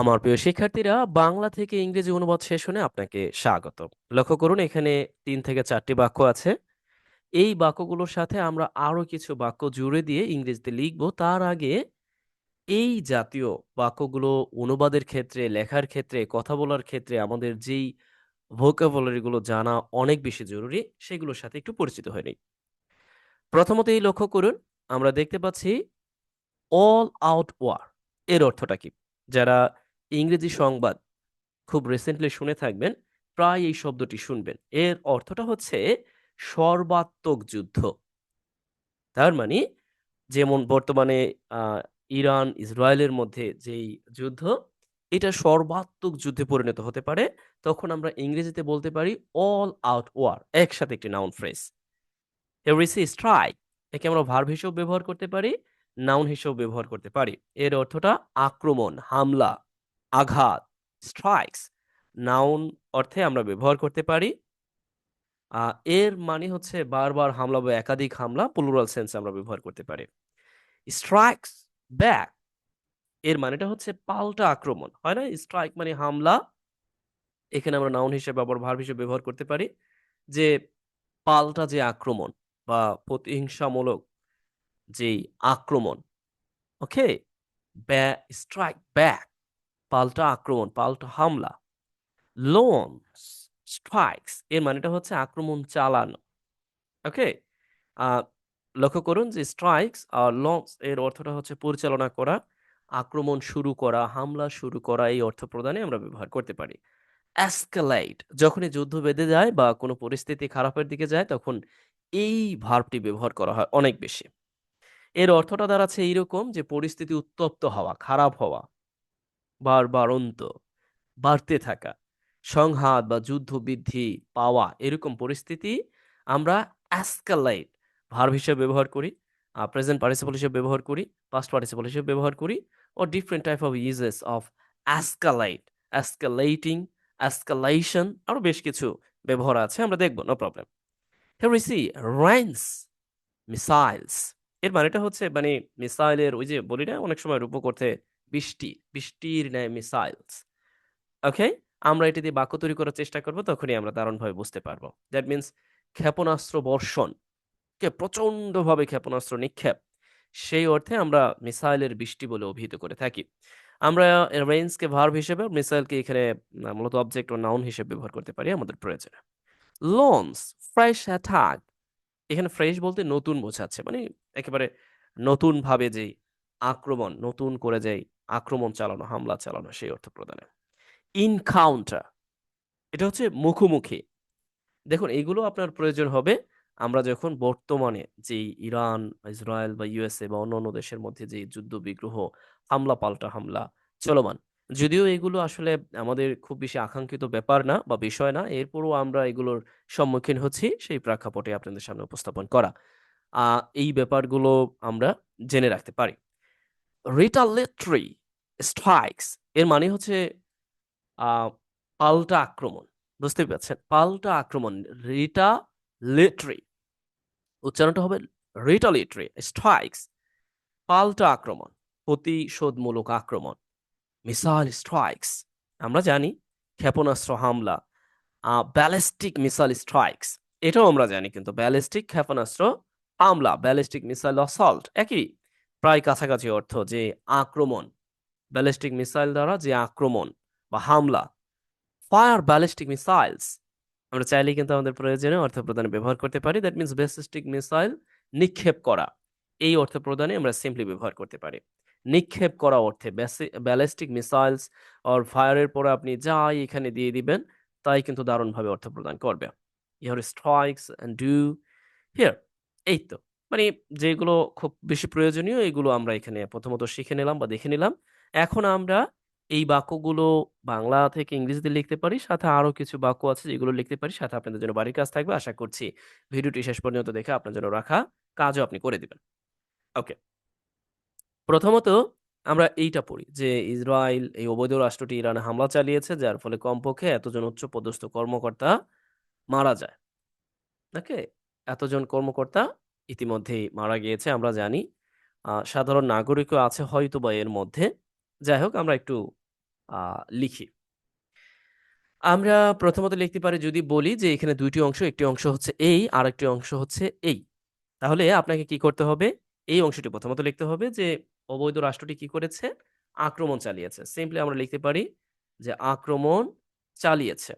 আমার প্রিয় শিক্ষার্থীরা, বাংলা থেকে ইংরেজি অনুবাদ সেশনে আপনাকে স্বাগত। লক্ষ্য করুন, এখানে তিন থেকে চারটি বাক্য আছে। এই বাক্যগুলোর সাথে আমরা আরও কিছু বাক্য জুড়ে দিয়ে ইংরেজিতে লিখব। তার আগে এই জাতীয় বাক্যগুলো অনুবাদের ক্ষেত্রে, লেখার ক্ষেত্রে, কথা বলার ক্ষেত্রে আমাদের যেই ভোকাবুলারি গুলো জানা অনেক বেশি জরুরি, সেগুলোর সাথে একটু পরিচিত হয়ে প্রথমত এই লক্ষ্য করুন, আমরা দেখতে পাচ্ছি অল আউট ওয়ার এর অর্থটা কি? যারা ইংরেজি সংবাদ খুব রিসেন্টলি শুনে থাকবেন, প্রায় এই শব্দটি শুনবেন। এর অর্থটা হচ্ছে সর্বাত্মক যুদ্ধ। তার মানে যেমন বর্তমানে ইরান, ইসরায়েলের মধ্যে যেই যুদ্ধ, এটা সর্বাত্মক যুদ্ধে পরিণত হতে পারে। তখন আমরা ইংরেজিতে বলতে পারি অল আউট ওয়ার একসাথে একটি নাউন ফ্রেজ এভরিসি স্ট্রাইক একে আমরা ভার্ব হিসেবে ব্যবহার করতে পারি নাউন হিসেবে ব্যবহার করতে পারি। এর অর্থটা আক্রমণ, হামলা। আঘাত স্ট্রাইকস নাউন অর্থে আমরা ব্যবহার করতে পারি। এর মানে হচ্ছে বারবার হামলা বা একাধিক হামলা প্লুরাল সেন্স আমরা ব্যবহার করতে পারি। স্ট্রাইকস ব্যাক এর মানেটা হচ্ছে পাল্টা আক্রমণ। হয় না? স্ট্রাইক মানে হামলা। এখানে আমরা নাউন হিসেবে আবার ভার্ব হিসেবে ব্যবহার করতে পারি। যে পাল্টা যে আক্রমণ বা প্রতিহিংসামূলক যেই আক্রমণ ওকে স্ট্রাইক ব্যাক পাল্টা আক্রমণ, পাল্টা হামলা। লঞ্চ স্ট্রাইকস এর মানেটা হচ্ছে আক্রমণ চালানো। ওকে লক্ষ্য করুন যে স্ট্রাইকস আর লঞ্চ এর অর্থটা হচ্ছে পরিচালনা করা, আক্রমণ শুরু করা, হামলা শুরু করা এই অর্থ প্রদানে আমরা ব্যবহার করতে পারি। অ্যাসকালাইট যখনই যুদ্ধ বেঁধে যায় বা কোনো পরিস্থিতি খারাপের দিকে যায়, তখন এই ভার্বটি ব্যবহার করা হয় অনেক বেশি। এর অর্থটা দাঁড়াচ্ছে এইরকম যে পরিস্থিতি উত্তপ্ত হওয়া, খারাপ হওয়া। বারবারন্ত বাড়তে থাকা সংঘাত বা যুদ্ধ বৃদ্ধি পাওয়া এরকম পরিস্থিতি আমরা অ্যাসকালাইট ভার্ব হিসেবে ব্যবহার করি প্রেজেন্ট পার্টিসিপল হিসেবে ব্যবহার করি পাস্ট পার্টিসিপল হিসেবে ব্যবহার করি ও different type of usages of escalate escalating escalation আরও বেশ কিছু ব্যবহার আছে আমরা দেখব no problem. We see rains, missiles এর মানেটা হচ্ছে মানে মিসাইলের ওই যে বলি না অনেক সময় রূপ করতে বৃষ্টি, বৃষ্টির ন্যায় মিসাইলস ওকে আমরা এটি দিয়ে বাক্য তৈরি করার চেষ্টা করব, তখনই আমরা দারুণভাবে বুঝতে পারব। দ্যাট মিন্স ক্ষেপণাস্ত্র বর্ষণ। কে প্রচন্ডভাবে ক্ষেপণাস্ত্র নিক্ষেপ, সেই অর্থে আমরা মিসাইলের বৃষ্টি বলে অভিহিত করে থাকি। আমরা রেঞ্জকে ভার্ব হিসেবে মিসাইলকে এখানে মূলত অবজেক্ট ও নাউন হিসেবে ব্যবহার করতে পারি, আমাদের প্রয়োজনে। লঞ্চ ফ্রেশ অ্যাটাক এখানে ফ্রেশ বলতে নতুন বোঝাচ্ছে মানে একেবারে নতুন ভাবে যে আক্রমণ, নতুন করে যে আক্রমণ চালানো, হামলা চালানো সেই অর্থ প্রদানে ইনকাউন্টার এটা হচ্ছে মুখোমুখি। দেখুন এইগুলো আপনার প্রয়োজন হবে। আমরা যখন বর্তমানে যে ইরান, ইসরায়েল বা ইউএসএ বা অন্যান্য দেশের মধ্যে যে যুদ্ধ, বিগ্রহ, হামলা, পাল্টা হামলা চলমান, যদিও এগুলো আসলে আমাদের খুব বেশি আকাঙ্ক্ষিত ব্যাপার না বা বিষয় না, এরপরও আমরা এগুলোর সম্মুখীন হচ্ছি সেই প্রেক্ষাপটে আপনাদের সামনে উপস্থাপন করা। এই ব্যাপারগুলো আমরা জেনে রাখতে পারি। রিটালেটরি স্ট্রাইকস এর মানে হচ্ছে পাল্টা আক্রমণ। বুঝতে পারছেন? পাল্টা আক্রমণ রিটালেটরি উচ্চারণটা হবে রিটালেটরি স্ট্রাইকস পাল্টা আক্রমণ, প্রতিশোধমূলক আক্রমণ মিসাইল স্ট্রাইকস আমরা জানি ক্ষেপণাস্ত্র হামলা ব্যালিস্টিক মিসাইল স্ট্রাইকস এটাও আমরা জানি, কিন্তু ব্যালিস্টিক ক্ষেপণাস্ত্র হামলা ব্যালিস্টিক মিসাইল অসল্ট একই প্রায় কাছাকাছি অর্থ যে আক্রমণ ব্যালিস্টিক মিসাইল দ্বারা যে আক্রমণ বা হামলা ফায়ার ব্যালিস্টিক মিসাইলস আমরা চাইলে কিন্তু আমাদের প্রয়োজনে অর্থ প্রদানে ব্যবহার করতে পারি। দ্যাট মিনস ব্যালিস্টিক মিসাইল নিক্ষেপ করা, এই অর্থ প্রদানে আমরা সিম্পলি ব্যবহার করতে পারি। নিক্ষেপ করা অর্থে ব্যালিস্টিক মিসাইলস অর ফায়ারের পরে আপনি যাই এখানে দিয়ে দিবেন, তাই কিন্তু দারুণভাবে অর্থ প্রদান করবে ইহার স্ট্রাইকস অ্যান্ড ডু হিয়ার এই তো। মানে যেগুলো খুব বেশি প্রয়োজনীয়, এগুলো আমরা এখানে প্রথমত শিখে নিলাম বা দেখে নিলাম। এখন আমরা এই বাক্যগুলো বাংলা থেকে ইংরেজিতে লিখতে পারি, সাথে আরও কিছু বাক্য আছে যেগুলো লিখতে পারি, সাথে আপনাদের জন্য বাড়ির কাজ থাকবে। আশা করছি ভিডিওটি শেষ পর্যন্ত দেখে আপনার জন্য রাখা কাজও আপনি করে দিবেন। ওকে। প্রথমত আমরা এইটা পড়ি যে ইসরায়েল এই অবৈধ রাষ্ট্রটি ইরানে হামলা চালিয়েছে, যার ফলে কমপক্ষে এতজন উচ্চ পদস্থ কর্মকর্তা মারা যায়। ওকে? এতজন কর্মকর্তা ইতিমধ্যেই মারা গিয়েছে, আমরা জানি। সাধারণ নাগরিকও আছে হয়তো বা এর মধ্যে। যাই হোক, আমরা একটু লিখি। আমরা প্রথমত লিখতে পারি, যদি বলি যে এখানে দুইটি অংশ, একটি অংশ হচ্ছে এই আর একটি অংশ হচ্ছে এই তাহলে আপনাকে কি করতে হবে? এই অংশটি প্রথমত লিখতে হবে যে অবৈধ রাষ্ট্রটি কি করেছে? আক্রমণ চালিয়েছে। সিম্পলি আমরা লিখতে পারি যে আক্রমণ চালিয়েছে।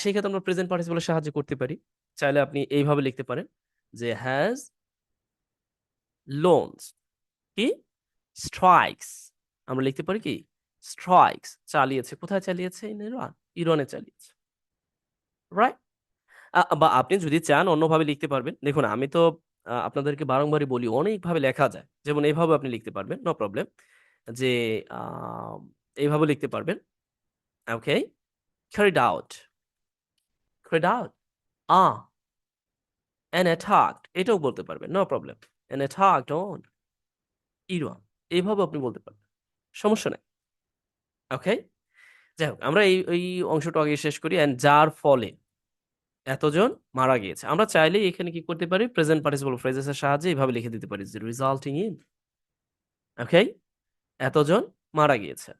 সেই ক্ষেত্রে আমরা প্রেজেন্ট পার্টিসিপেলের সাহায্য করতে পারি। চাইলে আপনি এইভাবে লিখতে পারেন। যে হ্যাজ লোনস কি? স্ট্রাইকস আমরা লিখতে পারি কি? স্ট্রাইকস চালিয়েছে। কোথায় চালিয়েছে? ইরান ইরানে চালিয়েছে। রাইট বা আপনি যদি চান অন্যভাবে লিখতে পারবেন। দেখুন, আমি তো আপনাদেরকে বারংবারই বলি, অনেকভাবে লেখা যায়। যেমন এইভাবে আপনি লিখতে পারবেন নো প্রবলেম যে এইভাবে লিখতে পারবেন। Okay carried out carried out ah an attacked এটাও বলতে পারবেন no problem an attacked on Iran এইভাবে আপনি বলতে পারবেন, সমস্যা নেই ওকে যাই হোক আমরা এই এই অংশটা আগে শেষ করি অ্যান্ড যার ফলে এতজন মারা গিয়েছে, আমরা চাইলেই এখানে কি করতে পারি প্রেজেন্ট পার্টিসিপল ফ্রেজেসের সাহায্যে এইভাবে লিখে দিতে পারি, যে রিজাল্টিং ইন ওকে এতজন মারা গিয়েছে,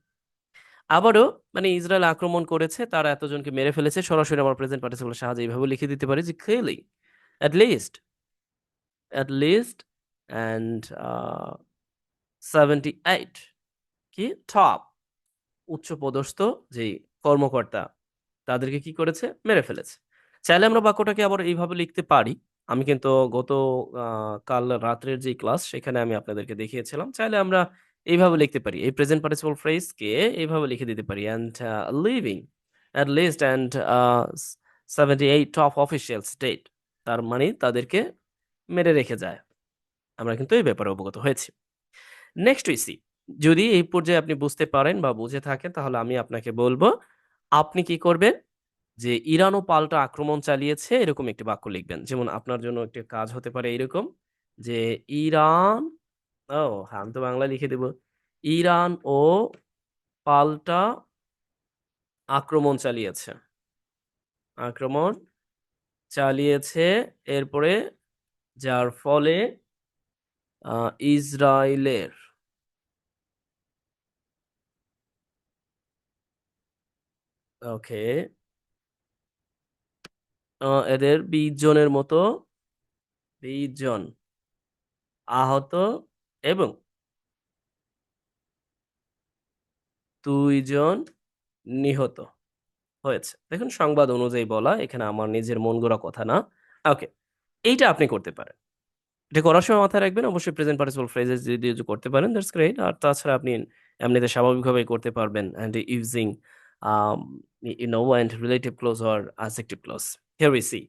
আবারও মানে ইসরায়েল আক্রমণ করেছে, তারা এতজনকে মেরে ফেলেছে, সরাসরি আমরা প্রেজেন্ট পার্টিসিপলের সাহায্যে এইভাবে লিখে দিতে পারি, যে clearly at least at least and seventy eight কি? টপ উচ্চ পদস্থ যেই কর্মকর্তা, তাদেরকে কি করেছে? মেরে ফেলেছে। চাইলে আমরা বাক্যটাকে আবার এইভাবে লিখতে পারি। আমি কিন্তু গত কাল রাত্রের যে ক্লাস, সেখানে আমি আপনাদেরকে দেখিয়েছিলাম। চাইলে আমরা এইভাবে লিখতে পারি। এই প্রেজেন্ট পার্টিসিপল ফ্রেজকে এইভাবে লিখে দিতে পারি। And living at least and seventy eight top official state তার মানে তাদেরকে মেরে রেখে যায়। আমরা কিন্তু এই ব্যাপারে অবগত হয়েছি। নেক্সট উই সি যদি এই পর্যায়ে আপনি বুঝতে পারেন বা বুঝে থাকেন, তাহলে আমি আপনাকে বলব, আপনি কি করবেন? যে ইরানও পাল্টা আক্রমণ চালিয়েছে, এরকম একটি বাক্য লিখবেন। যেমন, আপনার জন্য একটি কাজ হতে পারে এরকম যে, ইরান ও হ্যাঁ আমি তো বাংলা লিখে দেব। ইরান ও পাল্টা আক্রমণ চালিয়েছে। আক্রমণ চালিয়েছে। এরপরে যার ফলে ইসরায়েলের ওকে এদের বিশ জনের মতো, বিশ জন আহত এবং দুইজন নিহত। হয়েছে। দেখুন, সংবাদ অনুযায়ী বলা, এখানে আমার নিজের মন গড়া কথা না। ওকে, এইটা আপনি করতে পারেন। এটা করার সময় মাথায় রাখবেন, অবশ্যই প্রেজেন্ট পার্টিসিপল ফ্রেজেস যদি করতে পারেন দ্যাটস গ্রেট আর তাছাড়া আপনি এমনিতে স্বাভাবিকভাবে করতে পারবেন and using you know and relative clause or adjective clause here we see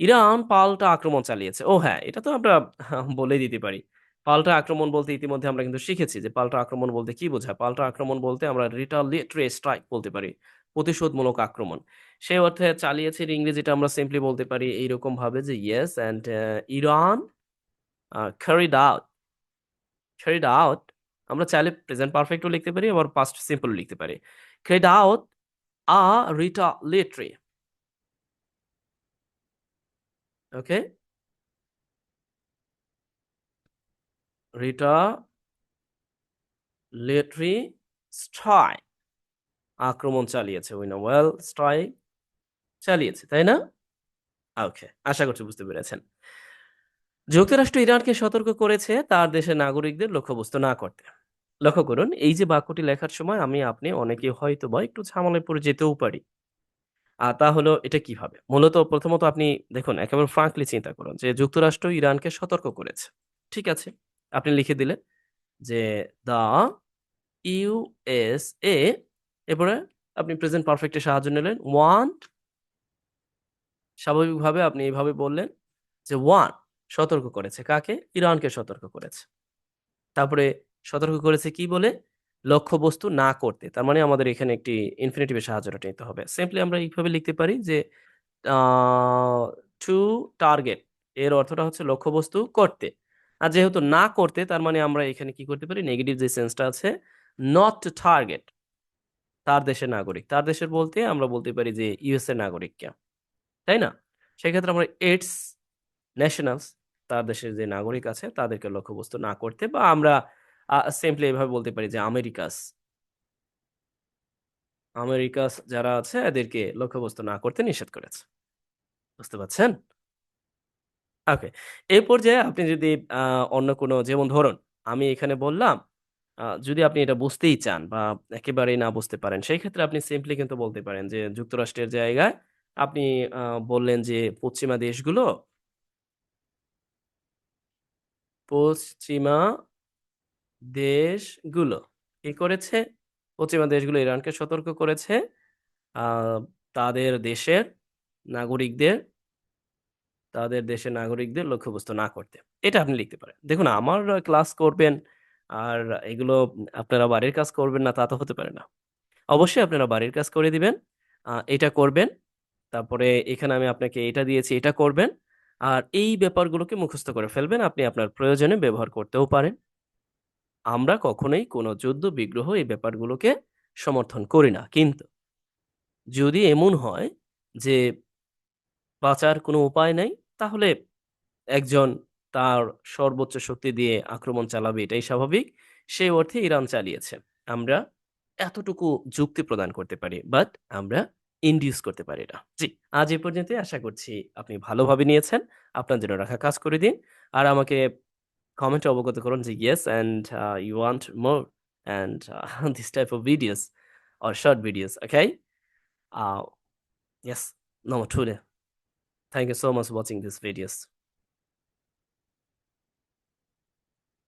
Iran পাল্টা আক্রমণ চালিয়েছে। ও হ্যাঁ এটা তো আমরা বলে দিতে পারি। পাল্টা আক্রমণ বলতে ইতিমধ্যে আমরা কিন্তু শিখেছি যে পাল্টা আক্রমণ বলতে কি বোঝায়? পাল্টা আক্রমণ বলতে আমরা রিটালিয়েটরি স্ট্রাইক বলতে পারি। প্রতিশোধমূলক আক্রমণ। সেই অর্থে চালিয়েছে ইংরেজিটা আমরা সিম্পলি বলতে পারি এইরকম ভাবে যে yes and Iran carried out carried out আমরা চাইলে প্রেজেন্ট পারফেক্টও লিখতে পারি আবার পাস্ট সিম্পল লিখতে পারি। Carried out a retaliatory okay retaliatory strike আক্রমণ চালিয়েছে উইন ওয়েল স্ট্রাইক চালিয়েছে, তাই না? ওকে আশা করছি বুঝতে পেরেছেন। যুক্তরাষ্ট্র ইরানকে সতর্ক করেছে তার দেশের নাগরিকদের লক্ষ্যবস্তু না করতে। লক্ষ্য করুন, এই যে বাক্যটি লেখার সময় আমি, আপনি অনেকে হয়তো বা একটু ঝামেলায় পড়ে যেতেও পারি। আর তা হলো, এটা কীভাবে? মূলত প্রথমত আপনি দেখুন, একেবারে ফ্রাঙ্কলি চিন্তা করুন যে যুক্তরাষ্ট্র ইরানকে সতর্ক করেছে। ঠিক আছে, আপনি লিখে দিলেন যে দা ইউএসএ এরপরে আপনি প্রেজেন্ট পারফেক্টের সাহায্য নিলেন। ওয়ান স্বাভাবিকভাবে আপনি এইভাবে বললেন যে ওয়ান সতর্ক করেছে। কাকে? ইরানকে সতর্ক করেছে। তারপরে সতর্ক করেছে কি বলে? লক্ষ্যবস্তু না করতে। তার মানে আমাদের এখানে একটি ইনফিনিটিভের সাহায্যটা নিতে হবে। সিম্পলি আমরা এইভাবে লিখতে পারি যে টু টার্গেট এর অর্থটা হচ্ছে লক্ষ্যবস্তু করতে। আর যেহেতু না করতে, তার মানে আমরা এখানে কি করতে পারি? নেগেটিভ যে সেন্সটা আছে নট টু টার্গেট তার দেশের নাগরিক তার দেশের বলতে আমরা বলতে পারি যে ইউএস এর নাগরিককে তাই না সেক্ষেত্রে আমরা এইডস ন্যাশনালস তার দেশের যে নাগরিক আছে তাদেরকে লক্ষ্যবস্তু না করতে বা আমরা সিম্পলি এভাবে বলতে পারি যে আমেরিকাস আমেরিকা স যারা আছে এদেরকে লক্ষ্যবস্তু না করতে নিষেধ করেছে। বুঝতে পারছেন? ওকে। এই পর্যায়ে আপনি যদি অন্য কোনো যেমন ধরুন, আমি এখানে বললাম, যদি আপনি এটা বুঝতেই চান বা একেবারেই না বুঝতে পারেন, সেই ক্ষেত্রে আপনি সিম্পলি কিন্তু বলতে পারেন যে, যুক্তরাষ্ট্রের জায়গায় আপনি বললেন যে, পশ্চিমা দেশগুলো পশ্চিমা দেশগুলো কি করেছে? পশ্চিমা দেশগুলো ইরানকে সতর্ক করেছে তাদের দেশের নাগরিকদের তাদের দেশের নাগরিকদের লক্ষ্যবস্তু না করতে। এটা আপনি লিখতে পারেন। দেখুন আমার ক্লাস করবেন আর এগুলো আপনারা বাড়ির কাজ করবেন না তা তো হতে পারে না। অবশ্যই আপনারা বাড়ির কাজ করে দিবেন। এটা করবেন। তারপরে এখানে আমি আপনাকে এটা দিয়েছি, এটা করবেন। আর এই ব্যাপারগুলোকে মুখস্থ করে ফেলবেন। আপনি আপনার প্রয়োজনে ব্যবহার করতেও পারেন। আমরা কখনোই কোনো যুদ্ধ বিগ্রহ এই ব্যাপারগুলোকে সমর্থন করি না। কিন্তু যদি এমন হয় যে বাঁচার কোনো উপায় নাই, তাহলে একজন তার সর্বোচ্চ শক্তি দিয়ে আক্রমণ চালাবে এটাই স্বাভাবিক। সেই অর্থে ইরান চালিয়েছে। আমরা এতটুকু যুক্তি প্রদান করতে পারি। বাট আমরা ইন্ডিউস করতে পারি না। জি, আজ এ পর্যন্তই আশা করছি আপনি ভালোভাবে নিয়েছেন। আপনার জন্য রাখা কাজ করে দিন। আর আমাকে কমেন্টে অবগত করুন যে yes and you want more and this type of videos or short videos okay yes. Thank you so much for watching these videos.